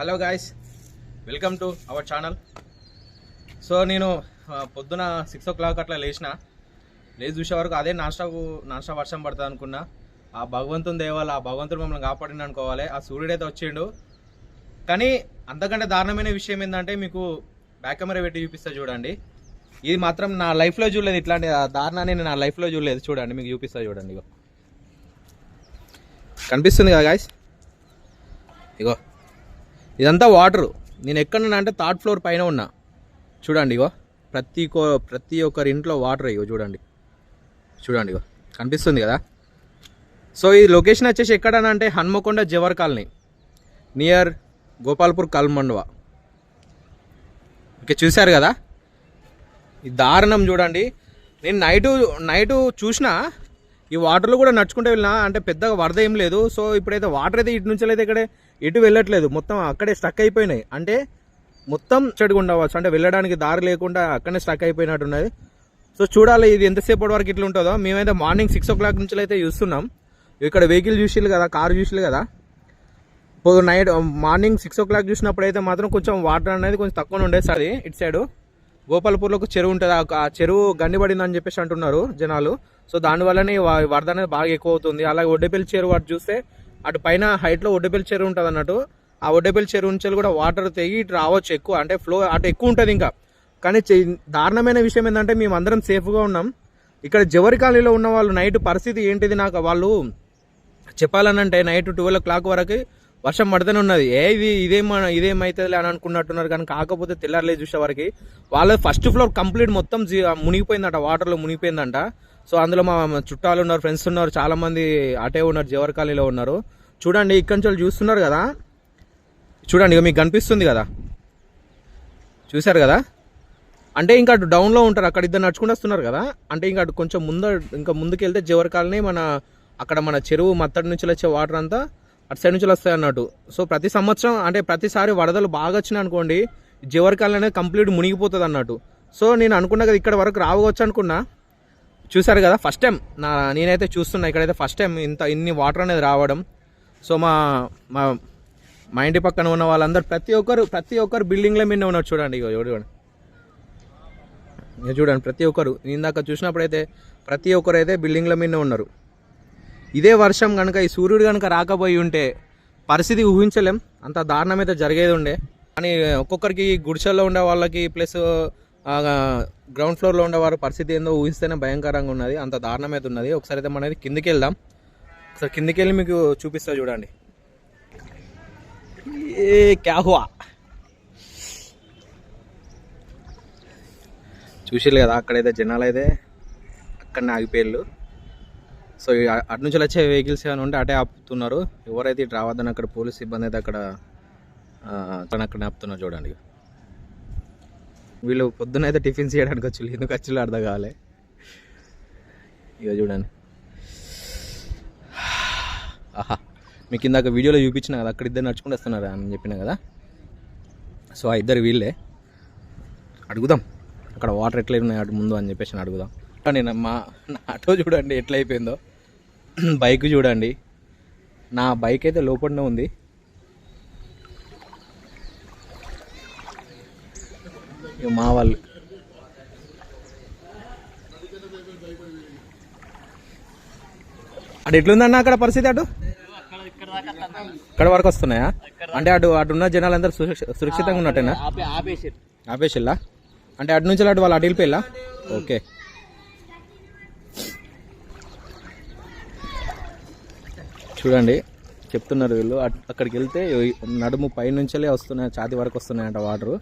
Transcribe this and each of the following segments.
Hello guys welcome to our channel so నేను పొద్దున six ఓ clock అట్లా లేచిన. లేచి చూసే వరకు అదే నాస్టాకు నాస్టా వర్షం పడుతుంది అనుకున్నా. ఆ భగవంతుని దేవాల ఆ భగవంతుడు మమ్మల్ని కాపాడింది అనుకోవాలి. ఆ సూర్యుడు అయితే వచ్చిండు. కానీ అంతకంటే దారుణమైన విషయం ఏంటంటే మీకు బ్యాక్ కెమెరా పెట్టి చూపిస్తా చూడండి. ఇది మాత్రం నా లైఫ్లో చూడలేదు. ఇట్లాంటి ఆ దారుణాన్ని నేను నా లైఫ్లో చూడలేదు. చూడండి మీకు చూపిస్తా చూడండి ఇగో. కనిపిస్తుంది కదా గాయస్ ఇగో. ఇదంతా వాటరు. నేను ఎక్కడున్నా అంటే థర్డ్ ఫ్లోర్ పైన ఉన్నా. చూడండి ఇగో. ప్రతి కో ప్రతి ఒక్కరి ఇంట్లో వాటర్ ఇగో చూడండి. చూడండి ఇగో. కనిపిస్తుంది కదా? సో ఈ లొకేషన్ వచ్చేసి ఎక్కడనంటే హన్మకొండ జవర్ కాలనీ. నియర్ గోపాల్పూర్ కల్మండవ. ఓకే చూశారు కదా? ఈ దారుణం చూడండి. నేను నైటు నైటు చూసినా ఈ వాటర్లో కూడా నడుచుకుంటూ వెళ్ళినా అంటే పెద్దగా వరద ఏం లేదు. సో ఇప్పుడైతే వాటర్ అయితే ఇటు నుంచి అయితే ఇక్కడే ఎటు వెళ్ళట్లేదు. మొత్తం అక్కడే స్టక్ అయిపోయినాయి. అంటే మొత్తం చెడుగుండవచ్చు అంటే వెళ్ళడానికి దారి లేకుండా అక్కడనే స్టక్ అయిపోయినట్టున్నది సో చూడాలి ఇది ఎంతసేపటి వరకు ఇట్లా ఉంటుందో. మేమైతే మార్నింగ్ సిక్స్ ఓ క్లాక్ నుంచి అయితే చూస్తున్నాం. ఇక్కడ వెహికల్ చూసిల్లు కదా కారు చూసిల్లు కదా. పొద్దు night morning six o'clock చూసినప్పుడు అయితే మాత్రం కొంచెం వాటర్ అనేది కొంచెం తక్కువ ఉండేది ఇటు సైడు గోపాలపూర్లో ఒక చెరువు ఉంటుంది. ఆ- చెరువు గండిపడింది అని చెప్పేసి అంటున్నారు జనాలు. సో దానివల్లనే వరద అనేది బాగా ఎక్కువ అవుతుంది. అలాగే ఒడ్డెపల్లి చెరువు అటు చూస్తే అటు పైన హైట్లో ఒడ్డెపల్లి చెరువు ఉంటుంది అన్నట్టు. ఆ ఒడ్డెపల్లి చెరువు నుంచి కూడా వాటర్ తెగి ఇటు రావచ్చు ఎక్కువ. అంటే ఫ్లో అటు ఎక్కువ ఉంటుంది ఇంకా. కానీ దారుణమైన విషయం ఏంటంటే మేము అందరం సేఫ్గా ఉన్నాం. ఇక్కడ జవరి కాలనీలో ఉన్న వాళ్ళు నైట్ పరిస్థితి ఏంటిది నాకు వాళ్ళు చెప్పాలనంటే నైట్ ట్వెల్వ్ ఓ క్లాక్ వరకు వర్షం పడుతూనే ఉన్నది. ఏ ఇది ఇదేం ఇదేమైతుంది అని అనుకున్నట్టున్నారు. కానీ కాకపోతే తెల్లారలేదు చూసే వరకు. వాళ్ళ ఫస్ట్ ఫ్లోర్ కంప్లీట్ మొత్తం జీ- మునిగిపోయిందంట వాటర్లో మునిగిపోయిందంట. సో అందులో మా చుట్టాలు ఉన్నారు ఫ్రెండ్స్ ఉన్నారు చాలామంది అటే ఉన్నారు జవహర్ కాలనీలో ఉన్నారు. చూడండి ఇక్కడి నుంచి వాళ్ళు చూస్తున్నారు కదా? చూడండి ఇక మీకు కనిపిస్తుంది కదా? చూశారు కదా? అంటే ఇంకా అటు డౌన్లో ఉంటారు అక్కడ ఇద్దరు నడుచుకుంటూ వస్తున్నారు కదా? అంటే ఇంకా అటు కొంచెం ముందు ఇంకా ముందుకు వెళ్తే జవహర్ కాలనీ మన అక్కడ మన చెరువు మత్తడి నుంచి వచ్చే వాటర్ అంతా అటు సైడ్ నుంచి వస్తాయి అన్నట్టు. సో ప్రతి సంవత్సరం అంటే ప్రతిసారి వరదలు బాగా వచ్చినాయి అనుకోండి జవహర్ కాలనీ అనేది కంప్లీట్ మునిగిపోతుంది అన్నట్టు సో నేను అనుకున్నా కదా ఇక్కడ వరకు రావచ్చు అనుకున్నా చూసారు కదా ఫస్ట్ టైం నా నేనైతే చూస్తున్నా ఇక్కడైతే ఫస్ట్ టైం ఇంత ఇన్ని వాటర్ అనేది రావడం. సో మా మా మా ఇంటి పక్కన ఉన్న వాళ్ళందరూ ప్రతి ఒక్కరు ప్రతి ఒక్కరు బిల్డింగ్ల మీద ఉన్నారు చూడండి ఇగో చూడండి. ఇక చూడండి ప్రతి ఒక్కరు ఇందాక చూసినప్పుడైతే ప్రతి ఒక్కరు అయితే బిల్డింగ్ల మీద ఉన్నారు. ఇదే వర్షం కనుక ఈ సూర్యుడు కనుక రాకపోయి ఉంటే పరిస్థితి ఊహించలేం. అంత దారుణం అయితే జరిగేది ఉండే. కానీ ఒక్కొక్కరికి గుడిసెల్లో ఉండే వాళ్ళకి ప్లస్ గ్రౌండ్ ఫ్లోర్లో ఉండేవారు పరిస్థితి ఏందో ఊహిస్తేనే భయంకరంగా ఉన్నది. అంత దారుణం అయితే ఉన్నది. ఒకసారి అయితే మనం కిందికి వెళ్దాం ఒకసారి కిందికి వెళ్ళి మీకు చూపిస్తా చూడండి. ఏ క్యాహువా చూసారు కదా అక్కడైతే జనాలు అయితే అక్కడనే ఆగిపోయారు సో అటు నుంచి వచ్చే వెహికల్స్ ఏమైనా ఉంటే అటే ఆపుతున్నారు. ఎవరైతే ఇటు రావద్దని అక్కడ పోలీస్ సిబ్బంది అయితే అక్కడ తను అక్కడ ఆపుతున్నారు చూడండి. వీళ్ళు పొద్దున అయితే టిఫిన్స్ చేయడానికి వచ్చి ఎందుకు వచ్చి అర్థం కావాలి ఇక చూడండి. ఆహా మీకు ఇందాక వీడియోలో చూపించిన కదా అక్కడ ఇద్దరు నడుచుకుంటూ వస్తున్నారు అని చెప్పిన కదా? సో ఆ ఇద్దరు వీళ్ళే. అడుగుదాం అక్కడ వాటర్ ఎట్లా ఉన్నాయి అటు ముందు అని చెప్పేసి అడుగుదాం. నేను మా నా ఆటో చూడండి ఎట్లా అయిపోయిందో. బైక్ చూడండి. నా బైక్ అయితే లోపలనే ఉంది. ఇక మా వాళ్ళు. అటు ఎట్లుందన్న అక్కడ పరిస్థితి అటు? ఇక్కడ వరకు వస్తున్నాయా? అంటే అటు అటు ఉన్న జనాలందరూ సురక్ష- సురక్షితంగా ఉన్నట్టేనా? ఆపేసిల్లా? అంటే అటు నుంచి అటు వాళ్ళు అటు వెళ్ళిపోయిల్లా? ఓకే. చూడండి చెప్తున్నారు వీళ్ళు. అక్కడికి వెళ్తే నడుము పై నుంచెలే వస్తున్నాయి ఛాతి వరకు వస్తున్నాయంట వాటరు.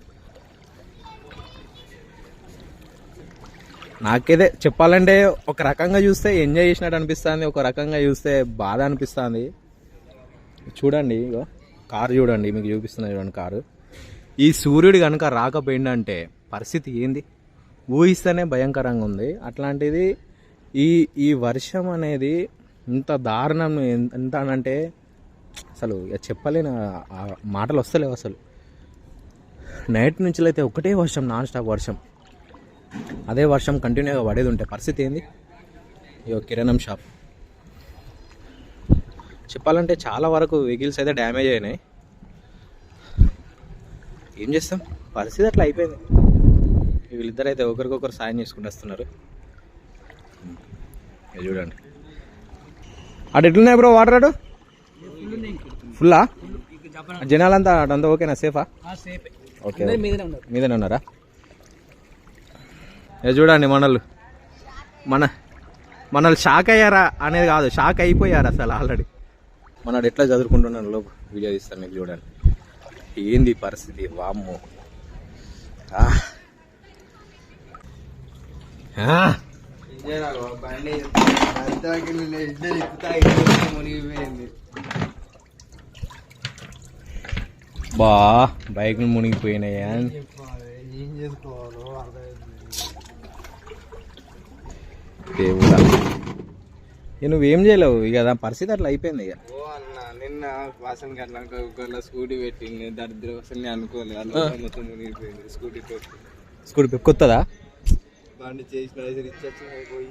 నాకైతే చెప్పాలంటే ఒక రకంగా చూస్తే ఎంజాయ్ చేసినట్టు అనిపిస్తుంది ఒక రకంగా చూస్తే బాధ అనిపిస్తుంది. చూడండి ఇగో కారు చూడండి మీకు చూపిస్తున్నా చూడండి కారు. ఈ సూర్యుడు కనుక రాకపోయిందంటే పరిస్థితి ఏంది? ఊహిస్తేనే భయంకరంగా ఉంది. అట్లాంటిది ఈ ఈ వర్షం అనేది ఇంత దారుణం ఎంత అంటే అసలు ఇక చెప్పలేని మాటలు వస్తలేవు అసలు. నైట్ నుంచి అయితే ఒకటే వర్షం నాన్ స్టాప్ వర్షం. అదే వర్షం కంటిన్యూగా పడేది ఉంటే పరిస్థితి ఏంది? ఇగో కిరాణం షాప్. చెప్పాలంటే చాలా వరకు వెహికల్స్ అయితే డ్యామేజ్ అయినాయి. ఏం చేస్తాం? పరిస్థితి అట్లా అయిపోయింది. వీళ్ళిద్దరు అయితే ఒకరికొకరు సాయం చేసుకుంటూ వస్తున్నారు. చూడండి. అటు ఎట్లున్నాయి బ్రో వాటర్ అటు? ఫుల్లా? జనాలంతా అటంతా ఓకేనా? సేఫా? ఓకే మీదనే ఉన్నారా? చూడండి మనలు. మన మనల్ని షాక్ అయ్యారా అనేది కాదు షాక్ అయిపోయారు అసలు ఆల్రెడీ మనడు ఎట్లా చదువుకుంటున్నాను లోపు వీడియో తీస్తాను మీకు చూడండి. ఏంది ఈ పరిస్థితి? వామ్మో. బా బైక్ మునిగిపోయినాయా ఏం చేసుకోవాలో అర్థమైంది. దేవుడా. నువ్వేం చేయలేవు ఇక పరిస్థితి అట్లా అయిపోయింది ఇక. ఓ అన్న నిన్న వాసన అట్లా ఒకవేళ స్కూటీ పెట్టింది దరిద్ర నేను అనుకోలేదు మొత్తం మునిగిపోయింది స్కూటీ పెట్టి స్కూటీ కొత్తదా? బండి చేసి పైసలు ఇచ్చొచ్చి పోయి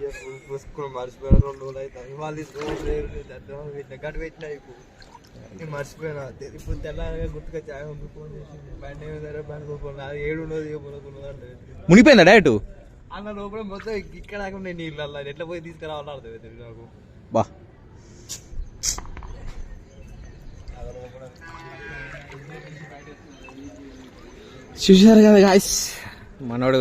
మర్చిపోయిన రెండు రోజులు అవుతాయి వాళ్ళు తీసుకొని గట్టు పెట్టిన ఇప్పుడు. నేను మర్చిపోయినా ఇప్పుడు తెల్లారగా ఆయన ముందు ఫోన్ చేసింది బండి ఏమి బండి అది ఏడు ఉన్నది ఏ మునిగిపోయిందా డైరెక్ట్? అన్న లోపల మొత్తం ఇక్కడ నేను నీళ్ళు అలా ఎట్లా పోయి తీసుకురావాలో అర్థం నాకు? బా. చూసారు కదా గాయస్ మనోడు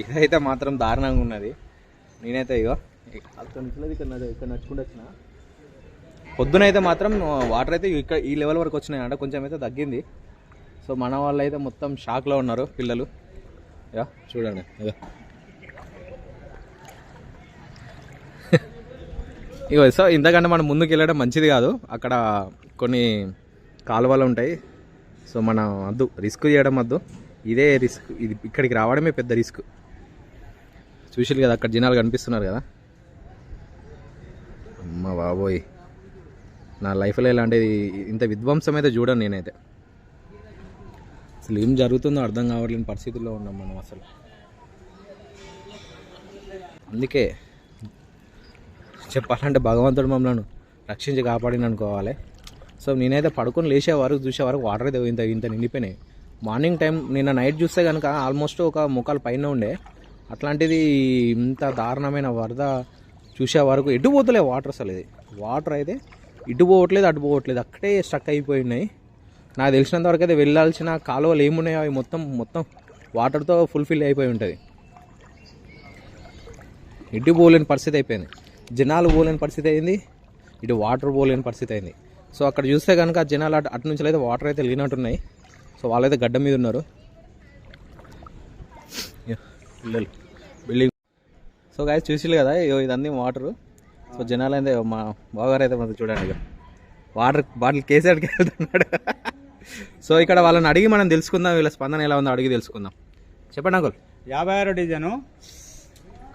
ఇదైతే మాత్రం దారుణంగా ఉన్నది. నేనైతే ఇగో అక్కడ నుంచి ఇక్కడ ఇక్కడ నడుచుకుంటూ వచ్చిన. పొద్దునైతే మాత్రం వాటర్ అయితే ఇక్కడ ఈ లెవెల్ వరకు వచ్చినాయంట. కొంచెం అయితే తగ్గింది. సో మన వాళ్ళు అయితే మొత్తం షాక్లో ఉన్నారు పిల్లలు. యా చూడండి. ఇగో. ఇగో సో ఇంతకంటే మనం ముందుకు వెళ్ళడం మంచిది కాదు. అక్కడ కొన్ని కాలువలు ఉంటాయి. సో మనం వద్దు రిస్క్ చేయడం వద్దు ఇదే రిస్క్ ఇది ఇక్కడికి రావడమే పెద్ద రిస్క్ చూసారు కదా అక్కడ జనాలు కనిపిస్తున్నారు కదా. అమ్మ బాబోయ్. నా లైఫ్లో ఇలాంటిది ఇంత విధ్వంసం అయితే చూడను నేనైతే. అసలు ఏం జరుగుతుందో అర్థం కావట్లేని పరిస్థితుల్లో ఉన్నాం మనం అసలు. అందుకే చెప్పాలంటే భగవంతుడు మమ్మల్ని రక్షించి కాపాడిన అనుకోవాలి. సో నేనైతే పడుకొని లేచే వరకు చూసే వరకు వాటర్ అయితే ఇంత ఇంత నిండిపోయినాయి. మార్నింగ్ టైం నిన్న నైట్ చూస్తే కనుక ఆల్మోస్ట్ ఒక ముఖాలు పైన ఉండే. అట్లాంటిది ఇంత దారుణమైన వరద చూసే వరకు ఎటు పోతలే వాటర్ అసలు ఇది. వాటర్ అయితే ఇటు పోవట్లేదు అటు పోవట్లేదు అక్కడే స్టక్ అయిపోయినాయి నాకు తెలిసినంత వరకు అయితే వెళ్ళాల్సిన కాలువలు ఏమున్నాయో అవి మొత్తం మొత్తం వాటర్తో ఫుల్ఫిల్ అయిపోయి ఉంటుంది. ఇటు పోలేని పరిస్థితి అయిపోయింది. జనాలు పోలేని పరిస్థితి అయింది. ఇటు వాటర్ పోలేని పరిస్థితి అయింది. సో అక్కడ చూస్తే కనుక జనాలు అటు అటు నుంచి అయితే వాటర్ అయితే లేనట్టున్నాయి. సో వాళ్ళైతే గడ్డ మీద ఉన్నారు. పిల్లలు బిల్డింగ్. సో గాయ చూసిల్లు కదా? ఇదన్నీ వాటర్. సో జనాలు అయితే మా బావగారు అయితే మనకు చూడండి ఇక వాటర్ బాటిల్ కేసీఆర్కి వెళ్తున్నాడు. సో ఇక్కడ వాళ్ళని అడిగి మనం తెలుసుకుందాం వీళ్ళ స్పందన ఎలా ఉందో అడిగి తెలుసుకుందాం. చెప్పండి అంకుల్. యాభై ఆరో డివిజను.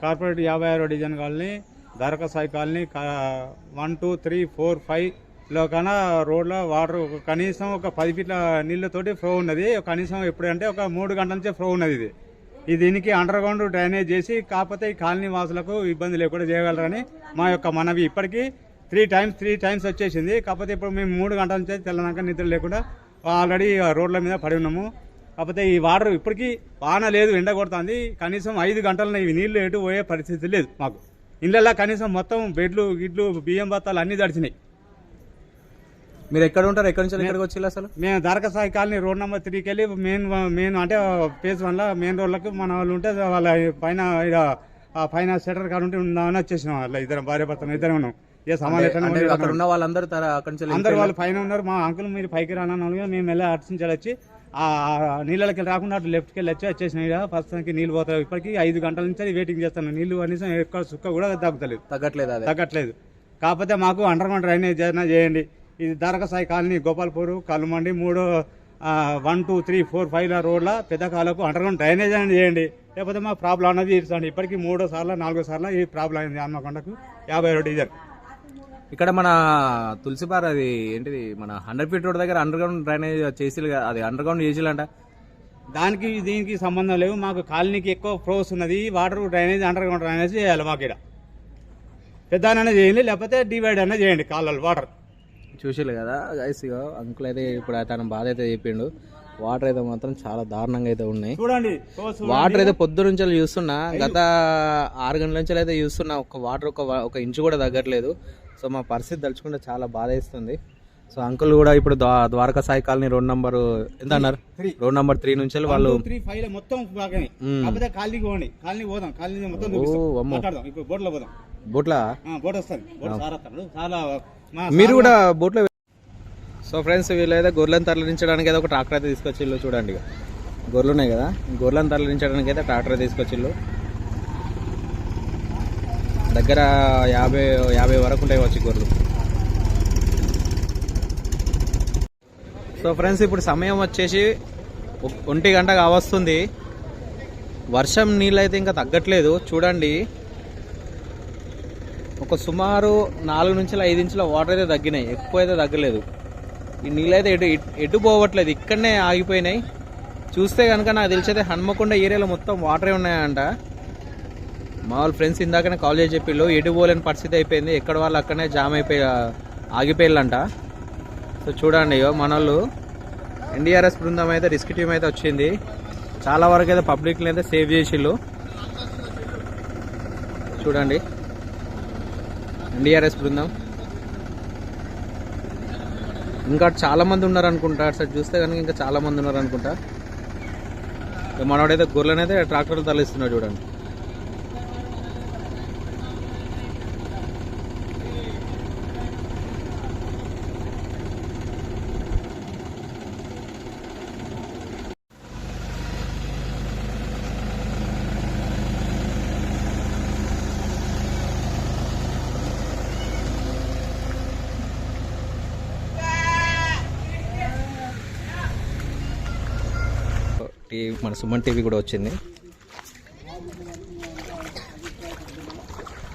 కార్పొరేట్ యాభై ఆరో division colony Dwaraka Sai colony one two three four ఫైవ్లో కన్నా రోడ్లో వాటర్ కనీసం ఒక పది ఫీట్ల నీళ్ళతోటి ఫ్లో ఉన్నది. కనీసం ఎప్పుడంటే ఒక మూడు గంటల నుంచే ఫ్లో ఉన్నది ఇది. ఈ దీనికి అండర్ గ్రౌండ్ డ్రైనేజ్ చేసి కాకపోతే ఈ కాలనీ వాసులకు ఇబ్బంది లేకుండా చేయగలరని మా యొక్క మనవి. ఇప్పటికీ త్రీ టైమ్స్ త్రీ టైమ్స్ వచ్చేసింది. కాకపోతే ఇప్పుడు మేము మూడు గంటల నుంచి తెల్లనాక నిద్ర లేకుండా ఆల్రెడీ రోడ్ల మీద పడి ఉన్నాము. కాకపోతే ఈ వాటర్ ఇప్పటికీ వాన లేదు ఎండ కొడుతుంది. కనీసం ఐదు గంటల ఈ నీళ్ళు ఎటు పోయే పరిస్థితి లేదు మాకు. ఇళ్ళల్లో కనీసం మొత్తం బెడ్లు గిడ్లు బియ్యం బత్తాలు అన్నీ తడిచినాయి. మీరు ఎక్కడ ఉంటారు? ఎక్కడి నుంచి ఎక్కడికి వచ్చి అసలు? మేము దరకసాయి కాలనీ రోడ్ నెంబర్ త్రీకి వెళ్ళి మెయిన్ మెయిన్ అంటే ఫేజ్ వన్లో మెయిన్ రోడ్లకు మన వాళ్ళు ఉంటే వాళ్ళ పైన పైన షటర్ కాడ ఉంటే ఉందామని వచ్చేసినాం. వాళ్ళ ఇద్దరం భార్య భర్తలు ఇద్దరం ఉన్నాం. అంటే? అక్కడ ఉన్న వాళ్ళందరూ అక్కడి అందరు వాళ్ళు పైన ఉన్నారు. మా అంకుల్ మీరు పైకి రానన్నాలుగా మేము వెళ్ళి వచ్చి ఆ నీళ్ళకి రాకుండా అటు లెఫ్ట్కి వెళ్ళి వచ్చి ఈడ. ప్రస్తుతానికి నీళ్ళు పోతాయి. ఇప్పటికి ఐదు గంటల నుంచి వెయిటింగ్ చేస్తాను. నీళ్ళు కనీసం ఎక్కడ సుక్క కూడా తగ్గుతలేదు. తగ్గట్లేదు అదే. తగ్గట్లేదు. కాకపోతే మాకు అండర్ గ్రౌండ్ డ్రైనేజ్ ఏదైనా చేయండి. ఇది దారకసాయి కాలనీ గోపాల్పూర్ కల్మండి మూడు one two three four five రోడ్ల పెద్ద కాలకు అండర్ గ్రౌండ్ డ్రైనేజ్ అనేది చేయండి. లేకపోతే మా ప్రాబ్లం అనేది తీర్చండి ఇప్పటికి మూడో సార్లు నాలుగో సార్లు ఈ ప్రాబ్లం అయింది. హన్మకొండకు యాభై రెండు డీజల్. ఇక్కడ మన తులసిపార అది ఏంటిది? మన హండ్రెడ్ ఫీట్ రోడ్ దగ్గర అండర్ గ్రౌండ్ డ్రైనేజ్ చేసి అది అండర్ గ్రౌండ్ చేసిలంట దానికి దీనికి సంబంధం లేవు. మాకు కాలనీకి ఎక్కువ ఫ్లోస్ ఉన్నది. Water drainage under ground drainage చేయాలి మాకు ఇక్కడ. పెద్ద అనేది చేయండి లేకపోతే డివైడ్ అనేది చేయండి కాలువలు వాటర్ చూసిల్లు కదా గైస్ ఇగో అంకుల్ అయితే ఇప్పుడు తన బాధ అయితే చెప్పిండు. వాటర్ అయితే మాత్రం చాలా దారుణంగా అయితే ఉన్నాయి. చూడండి. వాటర్ అయితే పొద్దు నుంచి చూస్తున్నా గత ఆరు గంటల నుంచి అయితే చూస్తున్నా ఒక వాటర్ ఒక ఒక ఇంచు కూడా తగ్గట్లేదు. సో మా పరిస్థితి తలుచుకుంటే చాలా బాధ వేస్తుంది. సో అంకుల్ కూడా ఇప్పుడు ద్వా- Dwaraka Sai colony road number ఎంత అన్నారు. రోడ్ నంబర్ త్రీ నుంచి వాళ్ళు మొత్తం బాగానే. మ్మ్. కాకపోతే కాలనీకి పోండి. కాలనీ పోదాం. కాలనీ మొత్తం ఓ, చూపిస్తాం అమ్మో. మాట్లాడదాం. ఇప్పుడు బోట్లో పోదాం. బోట్ల? ఆ, బోట్ వస్తుంది బోట్ సార్ వస్తాడు. చాలా మా మీరు కూడా బోట్లో సో ఫ్రెండ్స్ వీళ్ళైతే గొర్రెలను తరలించడానికి అయితే ఒక ట్రాక్టర్ అయితే తీసుకొచ్చిల్లు చూడండి గొర్రెలు ఉన్నాయి కదా? గొర్రెలను తరలించడానికి అయితే ట్రాక్టర్ అయితే తీసుకొచ్చిల్లు దగ్గర యాభై యాభై వరకు ఉంటాయి వచ్చి గొర్రెలు. సో ఫ్రెండ్స్ ఇప్పుడు సమయం వచ్చేసి ఒ- ఒంటి గంట కావస్తుంది. వర్షం నీళ్ళు అయితే ఇంకా తగ్గట్లేదు. చూడండి. ఒక సుమారు నాలుగు నుంచి ఐదు ఇంచుల వాటర్ అయితే తగ్గినాయి. ఎక్కువ అయితే తగ్గలేదు. ఈ నీళ్ళు అయితే ఎటు ఎటు- ఎటు పోవట్లేదు. ఇక్కడనే ఆగిపోయినాయి. చూస్తే కనుక నాకు తెలిసైతే హన్మకొండ ఏరియాలో మొత్తం వాటరే ఉన్నాయంట. మా వాళ్ళ ఫ్రెండ్స్ ఇందాకనే కాల్ చేసి చెప్పిళ్ళు ఎటు పోలేని పరిస్థితి అయిపోయింది. ఎక్కడ వాళ్ళు అక్కడనే జామ్ అయిపోయి ఆగిపోయిల్లంట సో చూడండి మన వాళ్ళు ఎన్డీఆర్ఎస్ బృందం అయితే రిస్క్ టీం అయితే వచ్చింది. చాలా వరకు అయితే పబ్లిక్ని అయితే సేవ్ చేసిళ్ళు. చూడండి. ఎన్డీఆర్ఎస్ బృందం. ఇంకా చాలా మంది ఉన్నారు అనుకుంటా అటు సైడ్ చూస్తే కనుక ఇంకా చాలా మంది ఉన్నారు అనుకుంటా ఇక గొర్రెనైతే ట్రాక్టర్లు తరలిస్తున్నాడు చూడండి. టీవీ మన సుమన్ టీవీ కూడా వచ్చింది.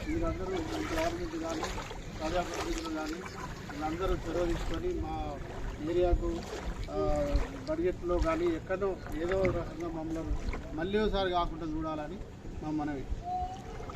మీరందరూ గవర్నమెంట్ కానీ ప్రజాప్రతినిధులు కానీ వీళ్ళందరూ చొరవ తీసుకొని మా ఏరియాకు బడ్జెట్లో కానీ ఎక్కడో ఏదో రకంగా మమ్మల్ని మళ్ళీ ఒకసారి కాకుండా చూడాలని మా మనవి.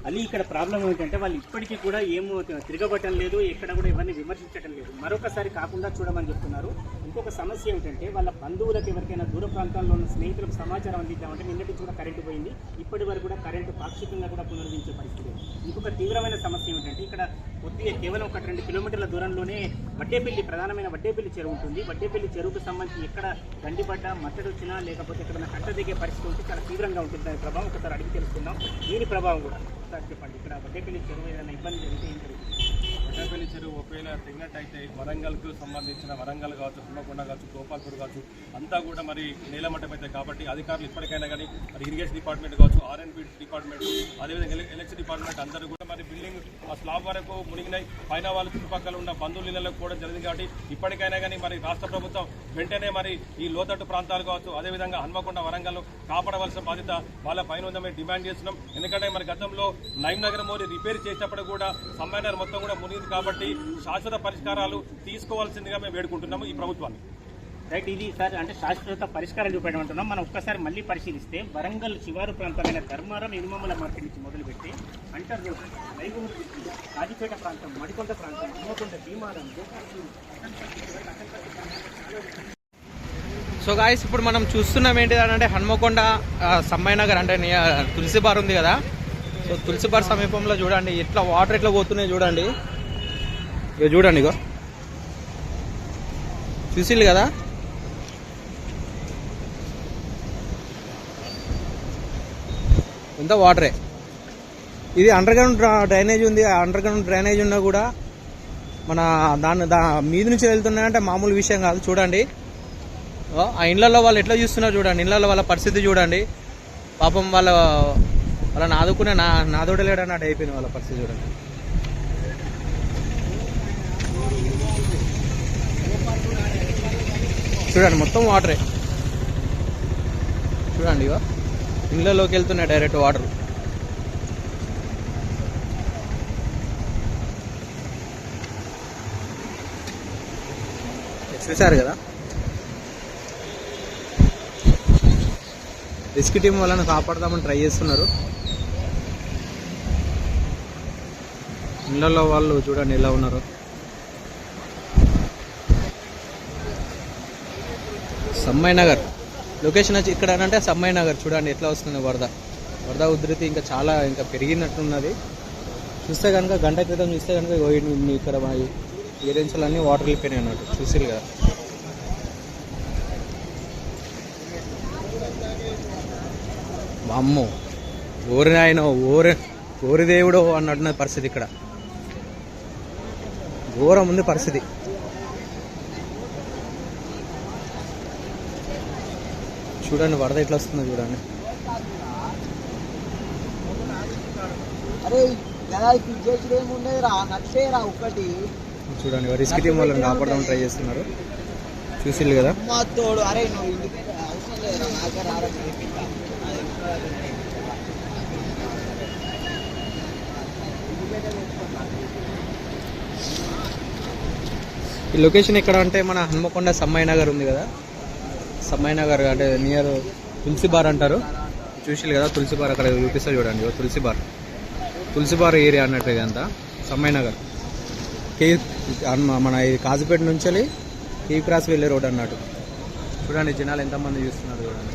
మళ్ళీ ఇక్కడ ప్రాబ్లం ఏంటంటే వాళ్ళు ఇప్పటికీ కూడా ఏమో తిరగబట్టడం లేదు ఎక్కడ కూడా ఎవరిని విమర్శించడం లేదు. మరొకసారి కాకుండా చూడమని చెప్తున్నారు. ఇంకొక సమస్య ఏమిటంటే వాళ్ళ బంధువులకు ఎవరికైనా దూర ప్రాంతాల్లో ఉన్న స్నేహితులకు సమాచారం అందిద్దామంటే నిన్నటి కూడా కరెంటు పోయింది. ఇప్పటి వరకు కూడా కరెంటు పాక్షికంగా కూడా పునరుద్ధరించే పరిస్థితి ఇంకొక తీవ్రమైన సమస్య ఏమిటంటే ఇక్కడ కొద్దిగా కేవలం ఒక రెండు కిలోమీటర్ల దూరంలోనే వడ్డేపల్లి ప్రధానమైన వడ్డేపల్లి చెరువు ఉంటుంది. వడ్డేపల్లి చెరువుకు సంబంధించి ఎక్కడ గండిపడ్డ మట్టడి వచ్చినా లేకపోతే ఎక్కడైనా కట్ట దిగే పరిస్థితి ఉంటే చాలా తీవ్రంగా ఉంటుంది. దాని ప్రభావం ఒకసారి అడిగి తెలుసుకుందాం. దీని ప్రభావం కూడా ఒకసారి చెప్పండి. ఇక్కడ వడ్డేపల్లి చెరువు ఏదైనా ఇబ్బంది జరిగితే ఏం జరుగుతుంది? పెద్దపల్లి చెరువు ఒకవేళ తెగినట్టయితే వరంగల్కు సంబంధించిన వరంగల్ కావచ్చు హన్మకొండ కావచ్చు గోపాల్పూర్ కావచ్చు అంతా కూడా మరి నేలమట్టం అయితే కాబట్టి అధికారులు ఇప్పటికైనా కానీ మరి ఇరిగేషన్ డిపార్ట్మెంట్ కావచ్చు ఆర్ఎన్బి డిపార్ట్మెంట్ అదేవిధంగా ఎలక్షన్ డిపార్ట్మెంట్ అందరూ కూడా మరి బిల్డింగ్ ఆ స్లాబ్ వరకు మునిగినాయి. పైన వాళ్ళు చుట్టుపక్కల ఉన్న బంధువుల ఇళ్ళకు కూడా జరిగింది కాబట్టి ఇప్పటికైనా కానీ మరి రాష్ట్ర ప్రభుత్వం వెంటనే మరి ఈ లోతట్టు ప్రాంతాలు కావచ్చు అదేవిధంగా హన్మకొండ వరంగల్ కాపాడవలసిన బాధ్యత వాళ్ళ పైన ఉందని డిమాండ్ చేస్తున్నాం. ఎందుకంటే మరి గతంలో నైమ్ నగర్ మోరి రిపేర్ చేసినప్పుడు కూడా సమ్మైనర్ మొత్తం కూడా మునిగి మునిగింది కాబట్టి శాశ్వత పరిష్కారాలు తీసుకోవాల్సిందిగా మేము వేడుకుంటున్నాము ఈ ప్రభుత్వాన్ని. రైట్ ఇది సార్ అంటే శాశ్వత పరిష్కారం చూపడం అంటున్నాం మనం ఒక్కసారి మళ్ళీ పరిశీలిస్తే వరంగల్ శివారు ప్రాంతమైన ధర్మారం ఇనుమల మార్కెట్ నుంచి మొదలుపెట్టి అంటర్ రోడ్ రైగూరు కాజిపేట ప్రాంతం మడికొండ ప్రాంతం హనుమకొండ భీమారం సో గాయస్ ఇప్పుడు మనం చూస్తున్నాం ఏంటిది అంటే హన్మకొండ ఆ, సమ్మయ్య నగర్ అంటే నియ- తులసి బార్ ఉంది కదా. సో తులసి బార్ సమీపంలో చూడండి ఎట్లా వాటర్ ఎట్లా పోతున్నాయి చూడండి. ఇక చూడండి ఇగో. చూసిల్లు కదా? ఎంత వాటరే? ఇది అండర్ గ్రౌండ్ డ్రైనేజ్ ఉంది. ఆ అండర్ గ్రౌండ్ డ్రైనేజ్ ఉన్నా కూడా మన దాని దా మీద నుంచి వెళ్తున్నాయంటే మామూలు విషయం కాదు. చూడండి. ఆ ఇళ్ళల్లో వాళ్ళు ఎట్లా చూస్తున్నారు చూడండి. ఇళ్ళల్లో వాళ్ళ పరిస్థితి చూడండి. పాపం వాళ్ళ వాళ్ళని ఆదుకునే నా నాదోడలేడన్నట్టు అయిపోయింది వాళ్ళ పరిస్థితి చూడండి. చూడండి మొత్తం వాటరే. చూడండి ఇగో ఇళ్ళలోకి వెళ్తున్నాయి డైరెక్ట్ వాటర్. చూశారు కదా? రిస్క్ టీం వాళ్ళని కాపాడదామని ట్రై చేస్తున్నారు. ఇళ్ళల్లో వాళ్ళు చూడండి ఎలా ఉన్నారు. సమ్మయ్య నగర్. లొకేషన్ వచ్చి ఇక్కడ అంటే సమ్మయ్య నగర్. చూడండి ఎట్లా వస్తుంది వరద. వరద ఉధృతి ఇంకా చాలా ఇంకా పెరిగినట్టున్నది. చూస్తే కనుక గంట క్రితం చూస్తే కనుక ఇక్కడ మా ఏరియాస్ అన్నీ వాటర్ వెళ్ళిపోయినాయి అన్నట్టు. చూసిరు కదా. అమ్మో ఓరి ఆయన ఓరి ఓరి దేవుడో అన్నట్టున్న పరిస్థితి ఇక్కడ. ఘోరం ఉంది పరిస్థితి. చూడండి వరద ఎట్లా వస్తుందో చూడండి. చూడండి రిస్క్ టీం వాళ్ళని కాపాడడానికి ట్రై చేస్తున్నారు. చూసిల్లు కదా. ఈ లొకేషన్ ఎక్కడ అంటే మన హన్మకొండ సమ్మయ్య నగర్ ఉంది కదా. సమ్మయ్య నగర్ అంటే నియర్ తులసి బార్ అంటారు. చూసారు కదా తులసి బార్ అక్కడ చూపిస్తారు చూడండి. Tulasi bar. Tulasi bar area అన్నట్టు ఇదంతా సమ్మయ్య నగర్. కే మన ఇది కాజుపేట నుంచి వెళ్ళి క్రాస్ వెళ్ళే రోడ్ అన్నట్టు. చూడండి జనాలు ఎంతమంది చూస్తున్నారు చూడండి.